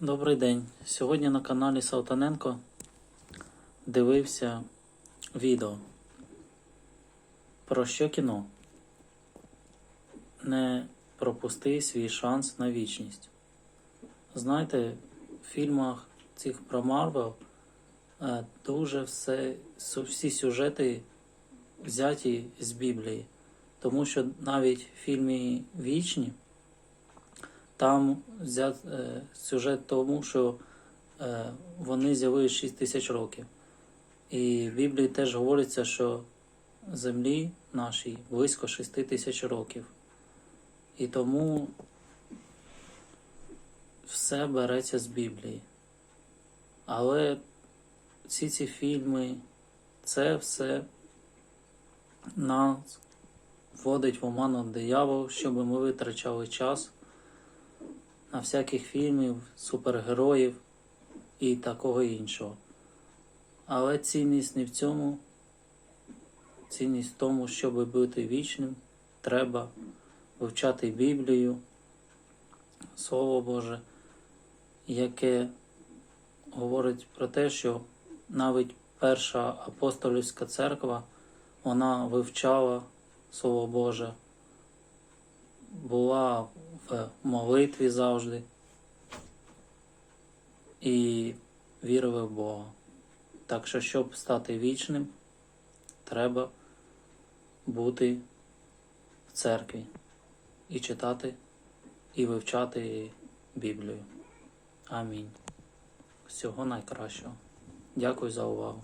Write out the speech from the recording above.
Добрий день. Сьогодні на каналі Салтаненко дивився відео про що кіно. Не пропусти свій шанс на вічність. Знаєте, в фільмах цих про Марвел е, дуже все, всі сюжети взяті з Біблії. Тому що навіть в фільмі Вічні там взят е, сюжет тому, що е, вони з'явились 6 тисяч років. І в Біблії теж говориться, що землі нашій близько 6 тисяч років. І тому все береться з Біблії. Але всі ці фільми, це все нас вводить в оману диявол, щоб ми витрачали час на всяких фільмів, супергероїв і такого іншого. Але цінність не в цьому. Цінність в тому, щоб бути вічним, треба вивчати Біблію, Слово Боже, яке говорить про те, що навіть перша апостолівська церква вона вивчала Слово Боже, була в молитві завжди і вірили в Бога. Так що, щоб стати вічним, треба бути в церкві і читати, і вивчати Біблію. Амінь. Всього найкращого. Дякую за увагу.